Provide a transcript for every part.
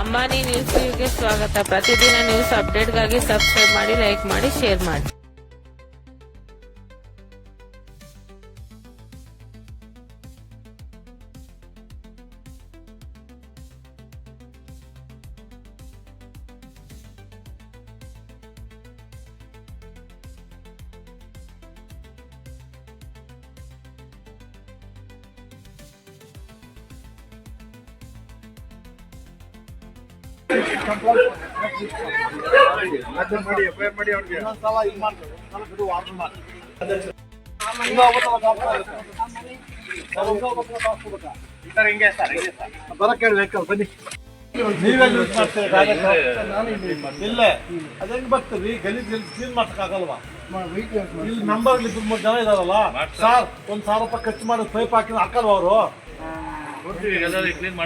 ಅಂಬಾನಿ ನ್ಯೂಸ್ಗೆ ಸ್ವಾಗತ. ಪ್ರತಿದಿನ ನ್ಯೂಸ್ ಅಪ್ಡೇಟ್ಗಾಗಿ ಸಬ್ಸ್ಕ್ರೈಬ್ ಮಾಡಿ ಲೈಕ್ ಮಾಡಿ ಶೇರ್ ಮಾಡಿ. ಮಾಡಿ ಎಫ್ ಐ ಆರ್ ಮಾಡಿ ಇದು ಮಾಡ್ತಾರೆ ಬಿಡು ವಾರ್ನ್ ಮಾಡಿ ಹಿಂಗೆ ಹಿಂಗೆ ಸರ್ ಬರಕ್ಕೆ ವೆಹಿಕಲ್ ಬನ್ನಿ ನೀವೇ ಯೂಸ್ ಮಾಡ್ತೀರಿ ಇಲ್ಲೇ ಅದ್ ಹೆಂಗ್ ಬರ್ತೀರಿ ಗಲೀಜ್ ಗಲೀಜ್ ಕ್ಲೀನ್ ಮಾಡ್ಸಕ್ಕಾಗಲ್ವಾ ಇಲ್ಲಿ ನಂಬರ್ ಇಲ್ಲಿ ಮೂರು ಜನ ಇದಾರಲ್ಲ ಸರ್ ಒಂದ್ ಸಾವಿರ ರೂಪಾಯಿ ಖರ್ಚು ಮಾಡಿ ಪೈಪ್ ಹಾಕಿದ್ರೆ ಹಾಕಲ್ವಾ ಅವರು ಎಲ್ಲರೂ ಕ್ಲೀನ್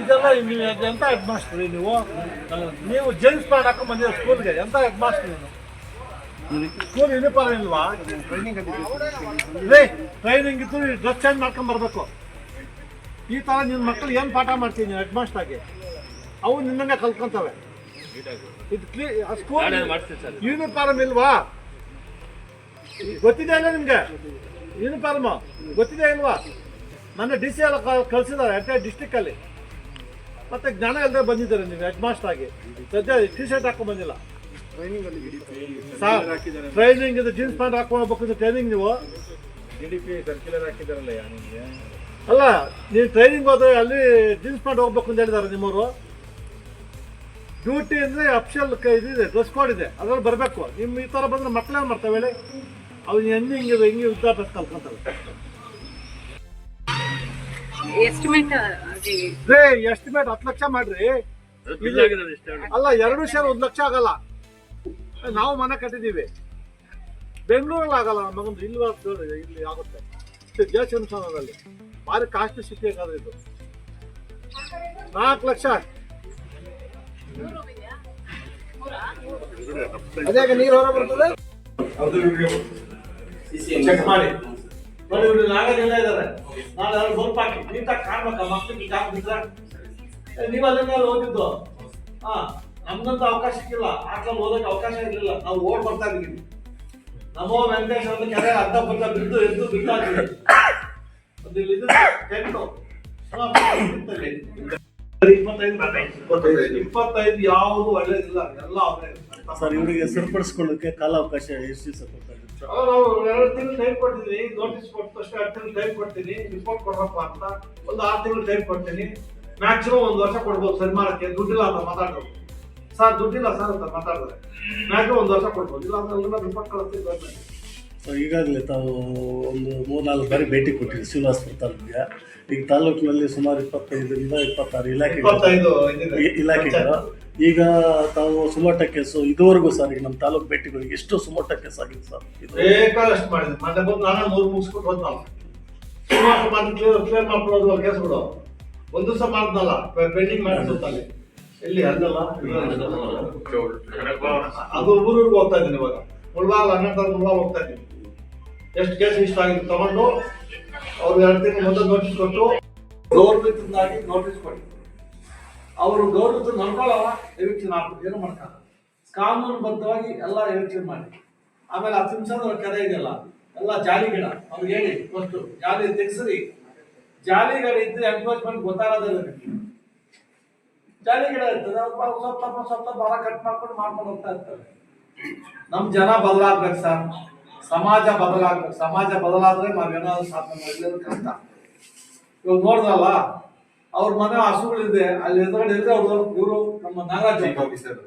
ಇದೆಲ್ಲ ನೀವು ಎಂತ ಹೆಡ್ ಮಾಸ್ಟ್ರಿ ನೀವು? ನೀವು ಜೇಮ್ಸ್ ಪ್ಯಾಂಟ್ ಹಾಕೊಂಡ್ ಬಂದಿರೋ ಸ್ಕೂಲ್ಗೆ ಎಂತ ಹೆಡ್ ಮಾಸ್ಟರ್ ನೀವು ಸ್ಕೂಲ್ ಯೂನಿಫಾರ್ಮ್ ಇಲ್ವಾ ರೇ ಟ್ರೈನಿಂಗ್ ಇದ್ದು ಡ್ರೆಸ್ ಚೇಂಜ್ ಮಾಡ್ಕೊಂಡ್ ಬರ್ಬೇಕು. ಈ ತರ ನಿನ್ನ ಮಕ್ಕಳು ಏನು ಪಾಠ ಮಾಡ್ತೀನಿ ನೀವು ಹೆಡ್ ಮಾಸ್ಟರ್ ಆಗಿ? ಅವು ನಿನ್ನಂಗೆ ಕಲ್ತ್ಕೊಂತವೆ. ಇದು ಕ್ಲೀ ಸ್ಕೂಲ್ ಯೂನಿಫಾರ್ಮ್ ಇಲ್ವಾ? ಗೊತ್ತಿದೆ ಅಲ್ಲ ನಿಮ್ಗೆ? ಯೂನಿಫಾರ್ಮ್ ಗೊತ್ತಿದೆ ಇಲ್ವಾ? ನನ್ನ ಡಿ ಸಿ ಎಲ್ಲ ಕಳಿಸಿದ್ದಾರೆ ಡಿಸ್ಟಿಕ್ಕಲ್ಲಿ ಡಿಸ್ಟಿಕ್ ಅಲ್ಲಿ. ಮತ್ತೆ ಜ್ಞಾನ ಇಲ್ಲದೆ ಬಂದಿದ್ದಾರೆ ನೀವು ಹೆಡ್ ಮಾಸ್ಟರ್ ಆಗಿ. ಸದ್ಯ ಟಿ ಶರ್ಟ್ ಹಾಕೊಂಡ್ ಬಂದಿಲ್ಲ ಟ್ರೈನಿಂಗ್ ಇದು ಜೀನ್ಸ್ ಪ್ಯಾಂಟ್ ಹಾಕೊಂಡು ಹೋಗ್ಬೇಕು ಟ್ರೈನಿಂಗ್ ನೀವು? ಸರ್ಕ್ಯುಲರ್ ಹಾಕಿದಾರಲ್ಲ ಅಲ್ಲ ನೀವು ಟ್ರೈನಿಂಗ್ ಹೋದ್ರೆ ಅಲ್ಲಿ ಜೀನ್ಸ್ ಪ್ಯಾಂಟ್ ಹೋಗ್ಬೇಕು ಅಂತ ಹೇಳಿದಾರೆ ನಿಮ್ಮವರು. ಡ್ಯೂಟಿ ಅಂದ್ರೆ ಅಫಿಷಿಯಲ್ ಇದಿದೆ ಡ್ರೆಸ್ ಕೋಡ್ ಇದೆ. ಅದ್ರಲ್ಲಿ ಬರಬೇಕು. ನಿಮ್ಮ ಈ ಥರ ಬಂದ್ರೆ ಮಕ್ಕಳೇನು ಮಾಡ್ತಾವೆ ಹೇಳಿ? ಅವು ಹೆಂಗೆ ಹಿಂಗೆ ಹೆಂಗೆ ವಿದ್ಯಾಭ್ಯಾಸ ಕಲ್ಕೊಂತವೆ ಎಸ್ಟಿಮೇಟ್ ರೇ ಎಸ್ಟಿಮೇಟ್ ಹತ್ತು ಲಕ್ಷ ಮಾಡ್ರಿ. ಬಿಲ್ ಆಗಿರೋದು ಇಷ್ಟ ಅಲ್ಲ ಎರಡು ಶೇರ್ ಒಂದು ಲಕ್ಷ ಆಗಲ್ಲ. ನಾವು ಮನೆ ಕಟ್ಟಿದ್ದೀವಿ ಬೆಂಗಳೂರಲ್ಲಿ ಆಗಲ್ಲ ನಮ್ಮ ಮಗಂದು. ಇಲ್ಲಿ ಇಲ್ಲಿ ಆಗುತ್ತೆ. ಇದು ಜಯಚಂದ್ರದಲ್ಲಿ ಭಾರಿ ಕಾಸ್ಟ್ ಸಿಟಿ ಆಗೋದು ಇದು. ನಾಲ್ಕು ಲಕ್ಷ. ಅದೇ ನೀರು ಹೊರ ಬರ್ತದೆ. ಚೆಕ್ ಮಾಡಿ. ನೋಡಿ ಇವ್ರು ನಾಳೆ ಜನ ಇದ್ದಾರೆ ನಾಳೆ ಅವ್ರು ಬಲ್ಪ್ ಹಾಕಿ. ನೀಟಾಗಿ ಕಾಣ್ಬೇಕ ಮಕ್ಕಳಿಗೆ ಕಾಣ್ ಬಿಟ್ರೆ ಏ, ನೀವು ಅಲ್ಲೆಲ್ಲ ಓದಿದ್ದು. ಹಾ ನಮ್ದಂತ ಅವಕಾಶ ಸಿಕ್ಕಿಲ್ಲ. ಆಟ್ಲಲ್ಲಿ ಓದಕ್ಕೆ ಅವಕಾಶ ಇರಲಿಲ್ಲ. ನಾವು ಓಡ್ ಬರ್ತಾ ಇದ್ದೀವಿ ನಮೋ ವೆಂಕಟೇಶ್ ಅಂತ ಕೆರೆ ಅರ್ಧ ಬರ್ತಾ ಬಿದ್ದು ಎದ್ದು ಬಿದ್ದಾಗ್ತೀವಿ ಒಂದು ಇಲ್ಲಿ ಟೆಂಟು. ಇಪ್ಪತ್ತೈದು. ಇಪ್ಪತ್ತೈದು ಯಾವುದು ಒಳ್ಳೇದಿಲ್ಲ. ಎಲ್ಲ ಅವರೇ ಸರ್ ಇವರಿಗೆ ಸರಿಪಡಿಸ್ಕೊಳ್ಳೋಕೆ ಕಾಲಾವಕಾಶ ಎಷ್ಟು ದಿವಸ ಕೊಡ್ತಾರೆ? ಅಲ್ಲ, ನಾವು ಎರಡು ತಿಂಗಳು ಟೈಮ್ ಕೊಡ್ತೀನಿ ನೋಟಿಸ್ ಕೊಟ್ಟ ತಕ್ಷಣ ಎರಡು ತಿಂಗಳು ಟೈಮ್ ಕೊಡ್ತೀನಿ. ರಿಪೋರ್ಟ್ ಕೊಡಪ್ಪ ಅಂತ ಒಂದು ಆರು ತಿಂಗಳು ಟೈಮ್ ಕೊಡ್ತೀನಿ. ಮ್ಯಾಕ್ಸಿಮಮ್ ಒಂದು ವರ್ಷ ಕೊಡ್ಬೋದು ಸರಿ ಮಾಡಕ್ಕೆ ದುಡ್ಡಿಲ್ಲ ಅಂತ ಮಾತಾಡೋದು ಸರ್ ದುಡ್ಡಿಲ್ಲ ಸರ್ ಅಂತ ಮಾತಾಡಿದ್ರೆ ಮ್ಯಾಕ್ಸಿಮಮ್ ಒಂದು ವರ್ಷ ಕೊಡ್ಬೋದು. ಇಲ್ಲ ಅಂದ್ರೆ ರಿಪೋರ್ಟ್ ಕಳಿಸ್ತೀವಿ ಗೌರ್ಮೆಂಟ್ ಈಗಾಗಲೇ ತಾವು ಒಂದು ಮೂರ್ನಾಲ್ಕು ಬಾರಿ ಭೇಟಿ ಕೊಟ್ಟಿದ್ದೀವಿ ಶ್ರೀನಿವಾಸಪುರ ತಾಲೂಕಿಗೆ. ಈಗ ತಾಲೂಕಿನಲ್ಲಿ ಸುಮಾರು ಇಪ್ಪತ್ತೈದರಿಂದ ಇಪ್ಪತ್ತಾರು ಇಲಾಖೆ. ಇಲಾಖೆಗಳು. ಈಗ ತಾವು ಸುಮೋಟ ಕೇಸು ಇದುವರೆಗೂ ಸರ್ ಈಗ ನಮ್ಮ ತಾಲೂಕು ಭೇಟಿಗಳಿಗೆ ಎಷ್ಟು ಸುಮೋಟ ಕೇಸ್ ಆಗಿದೆ ಸರ್? ಬೇಕಾದಷ್ಟು ಮಾಡಿದೆ ಮತ್ತೆ ಬಂದು ನಾನು ಮೂರು ಮುಗಿಸ್ಬಿಟ್ಟು ಬಂದ ಸುಮಾರು ಮಾಡಿ ಕ್ಲಿಯರ್ ಕ್ಲಿಯರ್ ಮಾಡ್ಕೊಳ್ಳೋದು ಕೇಸ್ಗಳು ಒಂದು ದಿವಸ ಮಾಡ್ದಲ್ಲ ಪೆಂಡಿಂಗ್ ಮಾಡಿಸುತ್ತಲ್ಲಿ ಎಲ್ಲಿ ಅಲ್ಲಲ್ಲ ಅದು ಊರೂರಿಗೆ ಹೋಗ್ತಾ ಇದ್ದೀನಿ ಇವಾಗ. ಮುಳ್ಬಾಲ್ ಹನ್ನೆರಡು ಮುಳ್ಬಾಲ್ ಹೋಗ್ತಾ ಇದ್ದೀನಿ. ಎಷ್ಟು ಕೇಸ್ ಇಷ್ಟ ಆಗಿದೆ ತಗೊಂಡು ಅವ್ರಿಗೆ ಎರಡು ತಿಂಗಳು ಮೊದಲು ನೋಟಿಸ್ ಕೊಟ್ಟು ಗೌರವಿತನಾಗಿ ನೋಟಿಸ್ ಕೊಡಿ. ಅವರು ಗೌರವ ನಡ್ಕೊಳ್ಳಲ್ಲ ಎವಿಕ್ಷನ್ ಮಾಡ್ತಾರೆ. ಏನು ಮಾಡ್ತಾರೆ ಕಾನೂನುಬದ್ಧವಾಗಿ ಎಲ್ಲ ಎವಿಕ್ಷನ್ ಮಾಡಿ. ಆಮೇಲೆ ಆ ತಿಮ್ಸಂದ್ರ ಕರೆ ಇದೆಯಲ್ಲ, ಎಲ್ಲ ಜಾಲಿ ಗಿಡ ಅವ್ರಿಗೆ ಹೇಳಿ ಫಸ್ಟ್ ಜಾಲಿ ತೆಗ್ಸ್ರಿ. ಗಿಡ ಇದ್ರೆ ಎನ್ಕ್ರೋಚ್ಮೆಂಟ್ ಗೊತ್ತಾಗೋದಿಲ್ಲ ನಿಮಗೆ. ಜಾಲಿ ಗಿಡ ಇರ್ತದೆ ಸ್ವಲ್ಪ ಸ್ವಲ್ಪ ಸ್ವಲ್ಪ ಕಟ್ ಮಾಡ್ಕೊಂಡು ಮಾಡ್ಕೊಂಡು ಹೋಗ್ತಾ ಇರ್ತಾರೆ. ನಮ್ಮ ಜನ ಬದಲಾಗ್ಬೇಕು ಸರ್. ಸಮಾಜ ಬದಲಾಗ್ಬೇಕು. ಸಮಾಜ ಬದಲಾದ್ರೆ ನಾವೇನಾದ್ರೂ ಸಾಧನೆ ಮಾಡಲಿಲ್ಲ ಕಷ್ಟ. ಇವಾಗ ನೋಡ್ದಲ್ಲ ಅವ್ರ ಮನೆ ಹಸುಗಳಿದೆ ಅಲ್ಲಿ ಎದುರುಗಡೆ ಇದ್ರೆ ಅವರು ಇವರು ನಮ್ಮ ನಾಗರಾಜ್ ಚೀಫ್ ಆಫೀಸರ್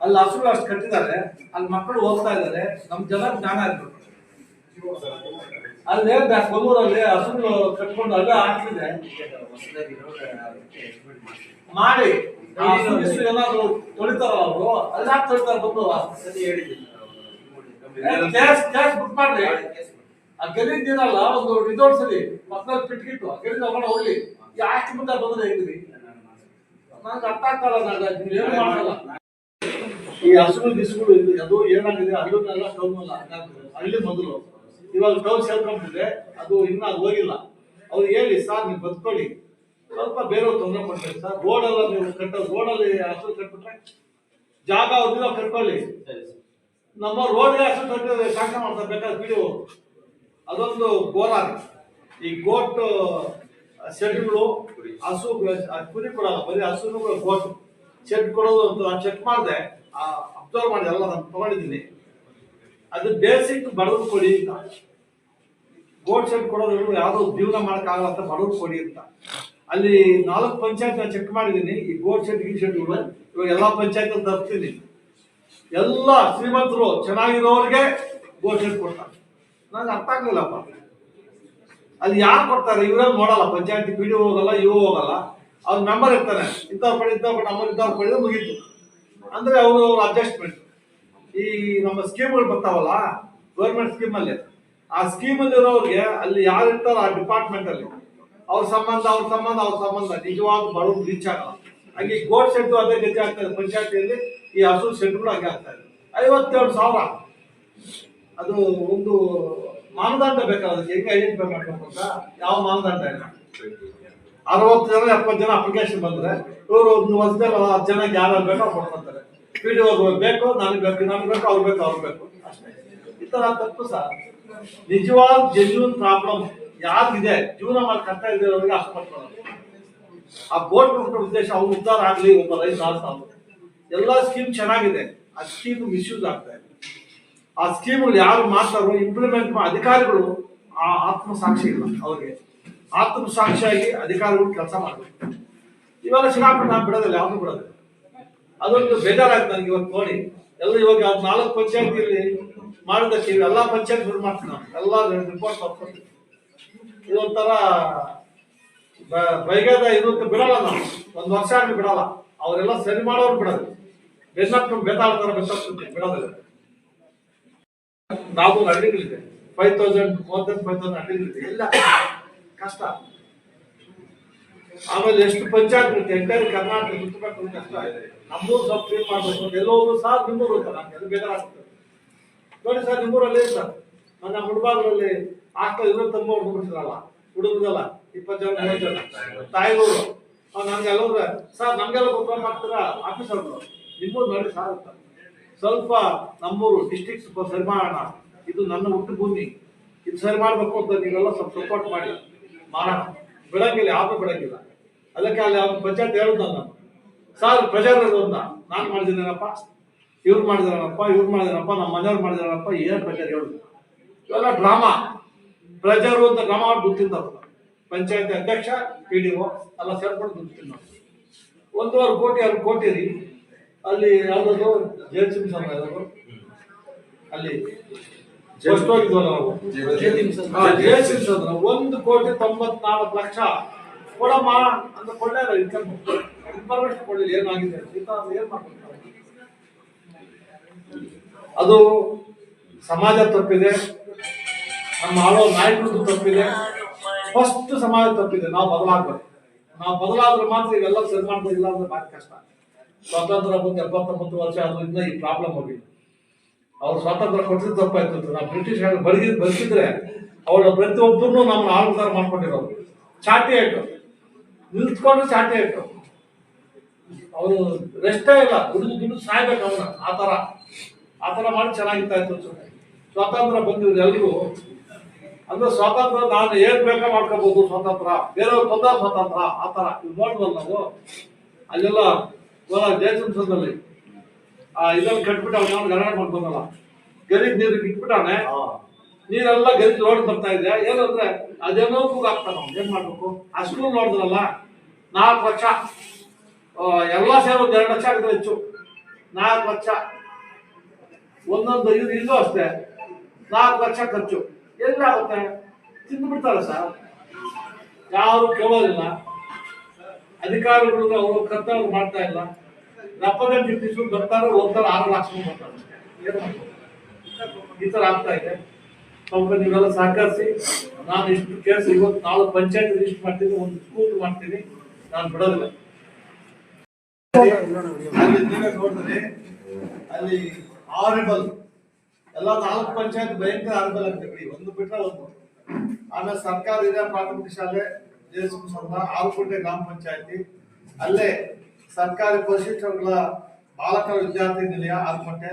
ಅಲ್ಲಿ ಹಸುಗಳು ಅಷ್ಟು ಕಟ್ಟಿದ್ದಾರೆ ಅಲ್ಲಿ ಮಕ್ಕಳು ಹೋಗ್ತಾ ಇದ್ದಾರೆ ನಮ್ ಜನ ಜ್ಞಾನ ಇರ್ಬೇಕು. ಅಲ್ಲೇ ಕೊಲ್ಲೂರಲ್ಲಿ ಹಸುಗಳು ಕಟ್ಕೊಂಡು ಅಲ್ಲೇ ಹಾಕ್ತಿದೆ. ಮಾಡಿ. ಏನಾದ್ರು ತೊಳಿತಾರ ಅವರು ಅಲ್ಲಿ ಯಾಕೆ ತೊಳಿತಾರೆ ಬಂದು ಹೇಳಿದ್ದೀನಿ ಕ್ಯಾಶ್ ಕ್ಯಾಶ್ ಬುಕ್ ಮಾಡ್ರಿ. ಆ ಗಲೀಜ್ ಇರಲ್ಲ ಒಂದು ಇದೋಡ್ಸಲಿ ಪಕ್ಕದಲ್ಲಿ ಪಿಟ್ಕಿಟ್ಟು ಆ ಗಲೀಜ್ ತಗೊಂಡು ಹೋಗ್ಲಿ. ಯಾಕೆ ಮುಂದೆ ಬಂದ್ರೆ ಹೇಗಿರಿ ನಂಗೆ ಅರ್ಥ ಆಗ್ತಲ್ಲ ನಾನು ಏನು ಮಾಡಲ್ಲ ಈ ಹಸುಗಳು ಬಿಸುಗಳು ಇದು ಅದು ಏನಾಗಿದೆ? ಅಲ್ಲನ್ನೆಲ್ಲ ಅಲ್ಲ. ಹಳ್ಳಿ ಮೊದಲು. ಇವಾಗ ಡೌನ್ ಸೇರ್ಕೊಂಡ್ಬಿಟ್ರೆ ಅದು ಇನ್ನೂ ಅದು ಹೋಗಿಲ್ಲ. ಅವ್ರು ಹೇಳಿ ಸರ್ ನೀವು ಬದುಕೊಳ್ಳಿ. ಸ್ವಲ್ಪ ಬೇರೆ ತೊಂದರೆ ಕೊಡ್ತಾರೆ ಸರ್. ರೋಡೆಲ್ಲ ನೀವು ಕಟ್ಟೋ ರೋಡಲ್ಲಿ ಹಸು ಕಟ್ಬಿಟ್ರೆ ಜಾಗ ಅವ್ರದ್ದು ಕಟ್ಕೊಳ್ಳಿ. ನಮ್ಮ ರೋಡ್ಗೆ ಹಸು ಕಟ್ಟಿ ಸಾಕ ಮಾಡ್ತಾರೆ ಬೇಕಾದ್ರೆ ಬಿಡಿ ಅದೊಂದು ಗೋಲಾರ ಈ ಗೋಟ್ ಶೆಡ್ಗಳು ಹಸು ಕುರಿ ಕೊಡಲ್ಲ, ಬರೀ ಹಸುನು ಗೋಟ್. ಶೆಡ್ ಕೊಡೋದು ಅಂತ ನಾನು ಚೆಕ್ ಮಾಡಿದೆ ಅಬ್ಸರ್ವ್ ಮಾಡಿ ಎಲ್ಲ ನಾನು ತಗೊಂಡಿದ್ದೀನಿ. ಅದು ಬೇಸಿಕ್ ಬಡವ್ರು ಕೊಡಿ ಅಂತ. ಗೋಟ್ ಶೆಡ್ ಕೊಡೋದು ಯಾವ್ದೋ ಜೀವನ ಮಾಡೋಕ್ಕಾಗಲ್ಲ ಅಂತ ಬಡವ್ರು ಕೊಡಿ ಅಂತ. ಅಲ್ಲಿ ನಾಲ್ಕು ಪಂಚಾಯತ್ ನಾನು ಚೆಕ್ ಮಾಡಿದ್ದೀನಿ, ಈ ಗೋಟ್ ಶೆಡ್, ಈ ಶೆಡ್ಗಳು ಇವಾಗ ಎಲ್ಲ ಪಂಚಾಯತ್ ತರ್ತೀನಿ ಎಲ್ಲ ಶ್ರೀಮಂತರು ಚೆನ್ನಾಗಿರೋರಿಗೆ ಗೋಟ್ ಶೆಡ್ ಕೊಡ್ತಾರೆ. ನಂಗೆ ಅರ್ಥ ಆಗ್ಲಿಲ್ಲಪ್ಪ. ಅಲ್ಲಿ ಯಾರು ಕೊಡ್ತಾರೆ? ಇವ್ರೇನು ನೋಡಲ್ಲ, ಪಂಚಾಯತಿ ಪಿ ಡಿ ಹೋಗಲ್ಲ ಇವು ಹೋಗಲ್ಲ. ಅವ್ರ ಮೆಂಬರ್ ಇರ್ತಾರೆ. ಇಂಥವ್ರು ಪಡಿ ಇಂಥವ್ರು ಪಡಿ ನಂಬರ್ ಇಂಥವ್ರು ಪಡೆದು ಮುಗೀತು. ಅಂದ್ರೆ ಅವರು ಅಡ್ಜಸ್ಟ್ಮೆಂಟ್ ಈ ನಮ್ಮ ಸ್ಕೀಮ್ಗಳು ಬರ್ತಾವಲ್ಲ ಗೌರ್ಮೆಂಟ್ ಸ್ಕೀಮ್ ಅಲ್ಲಿ, ಆ ಸ್ಕೀಮ್ ಅಲ್ಲಿ ಇರೋರಿಗೆ ಅಲ್ಲಿ ಯಾರು ಇರ್ತಾರೋ ಆ ಡಿಪಾರ್ಟ್ಮೆಂಟ್ ಅಲ್ಲಿ, ಅವ್ರ ಸಂಬಂಧ ಅವ್ರ ಸಂಬಂಧ ಅವ್ರ ಸಂಬಂಧ ನಿಜವಾದ ಬಡವ್ರು ರೀಚ್ ಆಗಲ್ಲ. ಹಾಗೆ ಗೋಡ್ ಶೆಡ್ ಅದೇ ಗತಿ ಆಗ್ತದೆ ಪಂಚಾಯತಿಯಲ್ಲಿ, ಈ ಹಸು ಶೆಡ್ಗಳು ಹಾಗೆ ಆಗ್ತಾ ಇದೆ. ಐವತ್ತೇಳು ಸಾವಿರ. ಅದು ಒಂದು ಮಾನದಂಡ ಬೇಕಾದ್ರೆ ಹೆಂಗೆ ಐಡೆಂಟಿಫೈ ಮಾಡ್ಬೇಕು ಅಂತ ಯಾವ ಮಾನದಂಡ ಇಲ್ಲ. ಅರವತ್ತು ಜನ, ಎಪ್ಪತ್ತು ಜನ ಅಪ್ಲಿಕೇಶನ್ ಬಂದ್ರೆ ಇವರು ಒಂದು ವರ್ಷದಲ್ಲಿ ಹತ್ತು ಜನ ಯಾರು ಬೇಕೋ ಅವ್ರು ಕೊಡ್ತಾರೆ. ಪಿ ಡಿ ಬೇಕು, ನನಗೆ ಬೇಕು ನನಗೆ ಬೇಕು, ಅವ್ರು ಬೇಕು ಅವ್ರು ಬೇಕು. ಅಷ್ಟೇ. ಈ ತರ ತಪ್ಪು ಸರ್. ನಿಜವಾದ ಜೆನ್ಯೂನ್ ಪ್ರಾಬ್ಲಮ್ ಯಾರಿಗಿದೆ? ಜೀವನ ಮಾಡಿ ಕಷ್ಟ ಅವ್ರಿಗೆ ಅಷ್ಟು ಆ ಬೋರ್ಡ್ ಕೊಟ್ಟ ಉದ್ದೇಶ ಅವ್ರು ಉದ್ಧಾರ ಆಗ್ಲಿ, ಒಬ್ಬ ರೈತ ಎಲ್ಲ ಸ್ಕೀಮ್ ಚೆನ್ನಾಗಿದೆ. ಆ ಸ್ಕೀಮ್ ಮಿಸ್ಯೂಸ್ ಆಗ್ತಾ ಇದೆ. ಆ ಸ್ಕೀಮ್ಗಳು ಯಾರು ಮಾಡ್ತಾರೋ ಇಂಪ್ಲಿಮೆಂಟ್ ಅಧಿಕಾರಿಗಳು ಆ ಆತ್ಮಸಾಕ್ಷಿ ಇಲ್ಲ ಅವ್ರಿಗೆ. ಆತ್ಮಸಾಕ್ಷಿಯಾಗಿ ಅಧಿಕಾರಿಗಳು ಕೆಲಸ ಮಾಡಬೇಕು. ಇವಾಗ ಸಿಕ್ಕಾಪಟ್ಟೆ ನಾವು ಬಿಡೋದಿಲ್ಲ, ಯಾವುದು ಬಿಡೋದಿಲ್ಲ ಅದೊಂದು ಬೇಜಾರಾಯ್ತು ನನಗೆ ಇವತ್ತು ನೋಡಿ. ಎಲ್ಲ ಇವಾಗ ನಾಲ್ಕು ಪಂಚಾಯತಿಯಲ್ಲಿ ಮಾಡಿದಕ್ಕೆ ಎಲ್ಲ ಪಂಚಾಯತ್ ಶುರು ಮಾಡ್ತೀನಿ ನಾನು. ಎಲ್ಲ ರಿಪೋರ್ಟ್ ತರ್ಕೊತೀನಿ ಇದೊಂಥರ ಬೈಗದ ಇದು ಅಂತ ಬಿಡಲ್ಲ ನಾವು. ಒಂದು ವರ್ಷ ಆಗಿ ಬಿಡಲ್ಲ. ಅವರೆಲ್ಲ ಸರಿ ಮಾಡೋರು ಬಿಡೋದು. ಬೆನ್ನಪ್ಪ ಬೆತ್ತಾಡ್ತಾರ ಬೆತ್ತ ಬಿಡೋದಿಲ್ಲ. ನಾವು ಹಳ್ಳಿಗಳಿದೆ. Five thousand more than five thousand ಹಳ್ಳಿಗಳಿದೆ. ಎಲ್ಲ ಕಷ್ಟ. ಆಮೇಲೆ ಎಷ್ಟು ಪಂಚಾಯತ್ ಇರುತ್ತೆ ಎಂಟೈರ್ ಕರ್ನಾಟಕ ಸುತ್ತಬೇಕು ಕಷ್ಟ ಇದೆ. ನಮ್ಮೂರು ಸ್ವಲ್ಪ ಕ್ಲೀನ್ ಮಾಡ್ಬೇಕು. ಅಂತ ಸಹ ಒಂದು ಸಾರ್ ನಿಮ್ಮೂರು ಅಂತ ನನಗೆ ಅದು ಬೇಜಾರಾಗ್ತದೆ ನೋಡಿ ಸರ್, ನಿಮ್ಮೂರಲ್ಲಿ ಸರ್? ನನ್ನ ಮುಳುಬಾಗಲಲ್ಲಿ ಆಗ್ತಾ ಇರೋ ತಮ್ಮ ಹುಡುಗಿರಲ್ಲ ಹುಡುಗದಲ್ಲ ಇಪ್ಪತ್ತು ಜನ, ಐವತ್ತು ಜನ. ತಾಯಿಗಳು ನನಗೆ ಎಲ್ಲರೂ ಸರ್, ನಮ್ಗೆಲ್ಲ ಗೊಬ್ಬರ ಮಾಡ್ತೀರಾ? ಆಫೀಸರ್ ನಿಮ್ಮೂರು ನೋಡಿ ಸಾರ್ ಅಂತ ಸ್ವಲ್ಪ ನಮ್ಮೂರು ಡಿಸ್ಟಿಕ್ ಸರಿ ಮಾಡೋಣ. ಇದು ನನ್ನ ಹುಟ್ಟು ಭೂಮಿ ಇದು ಸರಿ ಮಾಡಬೇಕು ಅಂತ ನೀವೆಲ್ಲ ಸ್ವಲ್ಪ ಸಪೋರ್ಟ್ ಮಾಡಿ. ಮಾಡೋಣ. ಬಿಡಂಗಿಲ್ಲ ಯಾವುದು ಬಿಡಂಗಿಲ್ಲ ಅದಕ್ಕೆ ಅಲ್ಲಿ ಅವ್ರ ಪಂಚಾಯತ್ ಹೇಳುದು ನಾನು ಸರ್ ಪ್ರೆಷರ್ ಇರೋದನ್ನ ನಾನು ಮಾಡಿದ್ದೀನಪ್ಪ? ಇವ್ರು ಮಾಡಿದಾರಪ್ಪ ಇವ್ರು ಮಾಡಿದಾರಪ್ಪ ನಮ್ಮ ಮನೆಯವ್ರು ಮಾಡಿದಾರಪ್ಪ ಏನ್ ಪ್ರೆಷರ್ ಹೇಳುದು ಇವೆಲ್ಲ ಡ್ರಾಮಾ ಪ್ರೆಷರ್ ಅಂತ ಡ್ರಾಮಾ ದುಡ್ಡು ಪಂಚಾಯತ್ ಅಧ್ಯಕ್ಷ ಪಿ ಡಿ ಒ ಎಲ್ಲ ಸೇರ್ಕೊಂಡು ಗೊತ್ತಿಲ್ಲ ಒಂದೂವರೆ ಕೋಟಿ ಎರಡು ಕೋಟಿ ರೀ. ಅಲ್ಲಿ ಯಾವ್ದದು ಜಯಸಿಂಹ ಅಲ್ಲಿ ಫಸ್ಟ್ ಹೋಗಿದ್ವಲ್ಲ ನಾವು? ಒಂದು ಕೋಟಿ ತೊಂಬತ್ನಾಲ್ಕು ಲಕ್ಷ. ಕೊಡಮ್ಮ ಅಂತ ಕೊಡಲೇ ಇಲ್ಲ ಇನ್ಫಾರ್ಮೇಶನ್ ಕೊಡಲಿಲ್ಲ, ಏನಾಗಿದೆ? ಏನ್ ಮಾಡ್ಬೇಕು ಅದು ಸಮಾಜ ತಪ್ಪಿದೆ. ನಮ್ಮ ಆಳೋ ನಾಯಕರು ತಪ್ಪಿದೆ. ಫಸ್ಟ್ ಸಮಾಜ ತಪ್ಪಿದೆ. ನಾವು ಬದಲಾಗ್ಬೇಕು. ನಾವು ಬದಲಾದ್ರೆ ಮಾತ್ರ ಇವೆಲ್ಲ ಸರಿ ಮಾಡ್ಬೋದು ಇಲ್ಲ ಅಂದ್ರೆ ಭಾರಿ ಕಷ್ಟ. ಸ್ವಾತಂತ್ರ್ಯ ಬಂದು ಎಪ್ಪತ್ತೊಂಬತ್ತು ವರ್ಷ ಆದ್ರಿಂದ ಈ ಪ್ರಾಬ್ಲಮ್ ಹೋಗಿದೆ. ಅವ್ರು ಸ್ವಾತಂತ್ರ್ಯ ಕೊಟ್ಟಿದ್ದು ತಪ್ಪಾಯ್ತು. ನಾವು ಬ್ರಿಟಿಷ್ ಬಡಗಿ ಬದುಕಿದ್ರೆ ಅವಳ ಪ್ರತಿಯೊಬ್ಬರನ್ನು ನಮ್ಮ ಆಳ್ಗಾರ ಮಾಡ್ಕೊಂಡಿರೋರು. ಚಾಟಿ ಆಯ್ತು. ನಿಲ್ತ್ಕೊಂಡು ಚಾಟಿ ಆಯ್ತು. ಅವರು ರೆಸ್ಟೇ ಇಲ್ಲ. ದುಡಿದು ದುಡಿದು ಸಾಯ್ಬೇಕು ಅವನ ಆ ಥರ. ಆ ಥರ ಮಾಡಿ ಚೆನ್ನಾಗಿತ್ತಾ ಇತ್ತು ಸ್ವಾತಂತ್ರ್ಯ ಬಂದಿದ್ರು ಎಲ್ರಿಗೂ ಅಂದ್ರೆ ಸ್ವಾತಂತ್ರ್ಯ ನಾನು ಏನ್ ಬೇಕಾ ಮಾಡ್ಕೋಬಹುದು ಸ್ವಾತಂತ್ರ್ಯ. ಬೇರೆಯವ್ರು ತೊಂದ ಸ್ವಾತಂತ್ರ್ಯ. ಆ ಥರ. ಇದು ನೋಡ್ಬೋದು ನಾವು. ಅಲ್ಲೆಲ್ಲ ಕೋಲಾರ ಜಯಸಂಸದಲ್ಲಿ ಆ ಇದನ್ನು ಕಟ್ಬಿಟ್ಟು ಅವನ ಗಣನೆ ಮಾಡ್ಕೊಂಡಲ್ಲ. ಗರೀಬ್ ನೀರು ಇಟ್ಬಿಟ್ಟಾನೆ. ನೀರೆಲ್ಲ ಗರೀಬ್ ರೋಡ್ ಬರ್ತಾ ಇದೆ. ಏನಂದ್ರೆ ಅದೇನೋ ಕೂಗ ಆಗ್ತಾನ ಏನ್ ಮಾಡ್ಬೇಕು? ಆ ಸ್ಕೂಲ್ ನೋಡಿದ್ರಲ್ಲ ನಾಲ್ಕು ಲಕ್ಷ. ಎಲ್ಲ ಸೇರಿ ಒಂದು ಎರಡು ಲಕ್ಷ ಆಗಿದ್ರೆ ಹೆಚ್ಚು. ನಾಲ್ಕು ಲಕ್ಷ. ಒಂದೊಂದು ಇದು ಇಲ್ಲೂ ಅಷ್ಟೇ. ನಾಲ್ಕು ಲಕ್ಷ ಖರ್ಚು. ಎಲ್ಲಿಯಾಗುತ್ತೆ ತಿಂದ್ಬಿಡ್ತಾರೆ ಸರ್. ಯಾರು ಕೇಳೋದಿಲ್ಲ. ಅಧಿಕಾರಿಗಳು ಅವರು ಕರ್ತವ್ಯ ಮಾಡ್ತಾ ಇಲ್ಲ. ರೆಪ್ರೆಸೆಂಟೇಟಿವ್ಸ್ ಬರ್ತಾರೆ, ಹೋಗ್ತಾರೆ, ಆರು ಲಕ್ಷ ಬರ್ತಾರೆ? ಈ ತರ ಆಗ್ತಾ ಇದೆ. ಸ್ವಲ್ಪ ನೀವೆಲ್ಲ ಸಹಕರಿಸಿ, ನಾನು ಇಷ್ಟು ಕೇಸ್ ಇವತ್ತು ನಾಳೆ ಪಂಚಾಯತ್ ರಿಜಿಸ್ಟರ್ ಮಾಡ್ತೀನಿ, ಒಂದು ಸ್ಕೂಲ್ ಮಾಡ್ತೀನಿ, ನಾನು ಬಿಡೋದಿಲ್ಲ. ಅಲ್ಲಿ ನೀವೇ ನೋಡಿದ್ರಿ, ಅಲ್ಲಿ ಆರಿಬಲ್ ಎಲ್ಲ ನಾಲ್ಕು ಪಂಚಾಯತ್ ಭಯಂಕರ ಆರಿಬಲ್ ಅಂತ ಬಿಡಿ. ಒಂದು ಬಿಟ್ರೆ ಒಂದು. ಆಮೇಲೆ ಸರ್ಕಾರ ಇದೆ, ಪ್ರಾಥಮಿಕ ಶಾಲೆ ಜಯಸಿಂಹ ಸಂಘ ಆರುಕೋಟೆ ಗ್ರಾಮ ಪಂಚಾಯತಿ. ಅಲ್ಲೇ ಸರ್ಕಾರಿ ಪರಿಶಿಷ್ಟಗಳ ಬಾಲಕರ ವಿದ್ಯಾರ್ಥಿ ನಿಲಯ ಆರ್ಕೋಟೆ,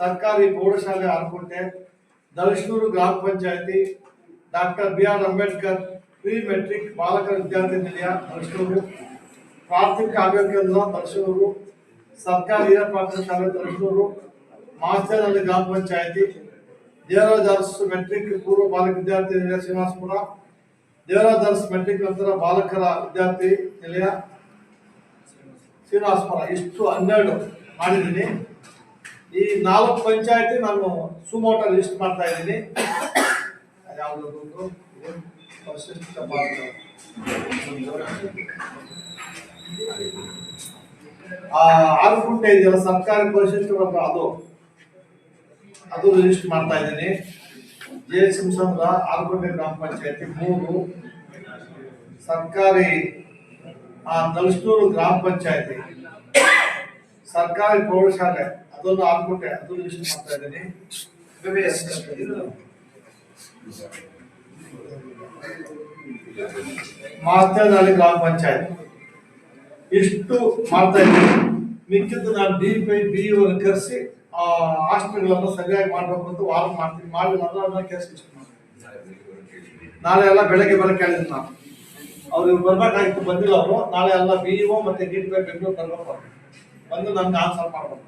ಸರ್ಕಾರಿ ಪ್ರೌಢಶಾಲೆ ಆರ್ಕೋಟೆ ದಳಶ್ನೂರು ಗ್ರಾಮ panchayati, doctor B R Ambedkar pre matric ಬಾಲಕರ ವಿದ್ಯಾರ್ಥಿ ನಿಲಯ ದಳಶ್ನೂರು ಪ್ರಾಥಮಿಕ ಆರೋಗ್ಯ ಕೇಂದ್ರ ದಳಸೂರು ಸರ್ಕಾರಿ ಹಿರಿಯ ಪ್ರಾಥಮಿಕ ಶಾಲೆ ದಳಸೂರು ಮಾಸ್ಟರ್ನಲ್ಲಿ ಗ್ರಾಮ ಪಂಚಾಯತಿ. ದೇವರಾಜ್ ಮೆಟ್ರಿಕ್ ಪೂರ್ವ ಬಾಲಕ ವಿದ್ಯಾರ್ಥಿ ನಿಲಯ ಶ್ರೀನಿವಾಸಪುರ. ದೇವರಾಜ್ ಮೆಟ್ರಿಕ್ ನಂತರ ಬಾಲಕರ ವಿದ್ಯಾರ್ಥಿ ನಿಲಯ. ಶ್ರೀನಿವಾಸಪುರ, ಇಷ್ಟು ಹನ್ನೆರಡು ಮಾಡಿದ್ದೀನಿ. ಈ ನಾಲ್ಕು ಪಂಚಾಯತಿ ನಾನು ಸುಮೋಟ ಲಿಸ್ಟ್ ಮಾಡ್ತಾ ಇದ್ದೀನಿ. ಆರು ಗುಂಟೆ ಇದೆಯಲ್ಲ, ಸರ್ಕಾರಿ ಪರಿಶಿಷ್ಟ ವರ್ಗ ಅದು. ಅದು ಲಿಸ್ಟ್ ಮಾಡ್ತಾ ಇದ್ದೀನಿ. ಜೆ ಆರು ಗುಂಟೆ ಗ್ರಾಮ ಪಂಚಾಯತಿ, ಮೂರು. ಸರ್ಕಾರಿ ಆ ನಲಸ್ನೂರು ಗ್ರಾಮ ಪಂಚಾಯತಿ. ಸರ್ಕಾರಿ ಪ್ರೌಢಶಾಲೆ. ಅದೊಂದು ಹಾಕ್ಬಿಟ್ಟೆ ಅದು ರಿಜಿಸ್ಟರ್ ಮಾಡ್ತಾ ಇದ್ದೀನಿ. ಮಾಸ್ತರ್ನಹಳ್ಳಿ ಗ್ರಾಮ ಪಂಚಾಯತ್. ಇಷ್ಟು ಮಾಡ್ತಾ ಇದ್ದೀನಿ. ಮಿಕ್ಕಿದ್ದು ನಾನು ಡಿ ಪೈ ಬಿ ಕರೆಸಿ, ಆ ಹಾಸ್ಟೆಲ್ಗಳನ್ನು ಸರಿಯಾಗಿ ಮಾಡಬೇಕು ಅಂತ ವಾರ ಮಾಡ್ತೀನಿ. ಮಾಡಲಿಲ್ಲ ಅಂದ್ರೆ ಅದನ್ನ ಕೆಲಸ ನಾಳೆ ಎಲ್ಲ ಬೆಳಗ್ಗೆ ಬರೋಕೆ ಹೇಳಿದ್ರು ನಾನು. ಅವ್ರು ಇವ್ರು ಬರ್ಬೇಕಾಗಿತ್ತು ಬಂದಿಲ್ಲ ಅವರು. ನಾಳೆ ಎಲ್ಲ ಬಿ ಒ ಮತ್ತೆ ಡಿ ಟಿ ಬೆಂಗಳೂರು ಅವ್ರು. ಬಂದು ನನ್ಗೆ ಆನ್ಸರ್ ಮಾಡ್ಬೇಕು.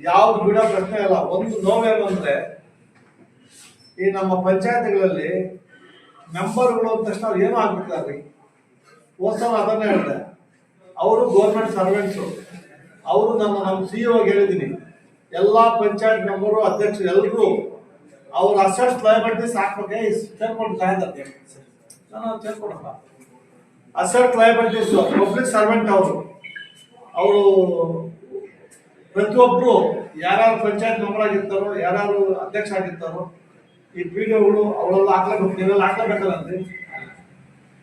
ಯಾವ್ದು ಬಿಡೋ ಪ್ರಶ್ನೆ ಇಲ್ಲ. ಒಂದು ನೋವೇನು ಅಂದ್ರೆ ಈ ನಮ್ಮ ಪಂಚಾಯತ್ಗಳಲ್ಲಿ ಮೆಂಬರ್ಗಳು ಅಂದ ತಕ್ಷಣ ಅವ್ರು ಏನೋ ಆಗ್ಬಿಟ್ಟಿದ್ದಾರೆ ಹೋದ್ಸಲ ಅದನ್ನೇ ಹೇಳಿದೆ. ಅವರು ಗೌರ್ಮೆಂಟ್ ಸರ್ವೆಂಟ್ಸು ಅವರು ನಮ್ಮ ನಮ್ಮ ಸಿ ಹೇಳಿದ್ದೀನಿ. ಎಲ್ಲ ಪಂಚಾಯತ್ ಮೆಂಬರು ಅಧ್ಯಕ್ಷರು ಎಲ್ಲರೂ ಅವ್ರ ಅಸೆಟ್ಸ್ ಲಯಬಿಲಿಟೀಸ್ ಹಾಕ್ಬೇಕೆ ಸೇರ್ಕೊಂಡು ಕಾಯ್ದತ್ತೆ ಅಸೆಟ್ ಲಯಬಿಲಿಟೀಸ್ ಪಬ್ಲಿಕ್ ಸರ್ವೆಂಟ್ ಅವರು. ಅವರು ಪ್ರತಿಯೊಬ್ಬರು ಯಾರ್ಯಾರು ಪಂಚಾಯತ್ ಮೆಂಬರ್ ಆಗಿರ್ತಾರೋ ಯಾರ್ಯಾರು ಅಧ್ಯಕ್ಷ ಆಗಿರ್ತಾರೋ ಈ ಪಿ ಡಿ ಒಗಳು ಅವರೆಲ್ಲ ಹಾಕ್ಲೇಬೇಕು ನೀವೆಲ್ಲ ಹಾಕ್ಲೇಬೇಕಲ್ಲ ಅಂದ್ರೆ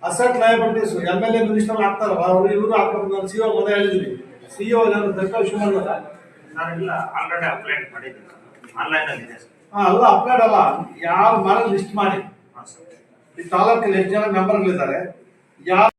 asset liabilities M L A minister ಹಾಕ್ತಾರಲ್ಲ ಅವರು ಇವರು ಹಾಕ್ಬೇಕು ನಾನು ಸಿ ಒ ಮೊದಲೇ ಹೇಳಿದ್ದೀನಿ. ಸಿ ಒ ನಾನು ದರ್ಶನ ಶಿವಮೊಗ್ಗ ನಾನೆಲ್ಲ ಆಲ್ರೆಡಿ ಅಪ್ಲೈಡ್ ಮಾಡಿದ್ದೀನಿ. ಆನ್ಲೈನಲ್ಲಿ ಇದೆ ಹಾ ಅಲ್ಲ ಅಪ್ಲೈಡ್ ಅಲ್ಲ ಯಾರು ಮರ ಲಿಸ್ಟ್ ಮಾಡಿ. ಸರ್ ಈ ತಾಲೂಕಲ್ಲಿ ಎಷ್ಟು ಜನ ಮೆಂಬರ್ಗಳಿದ್ದಾರೆ ಯಾರು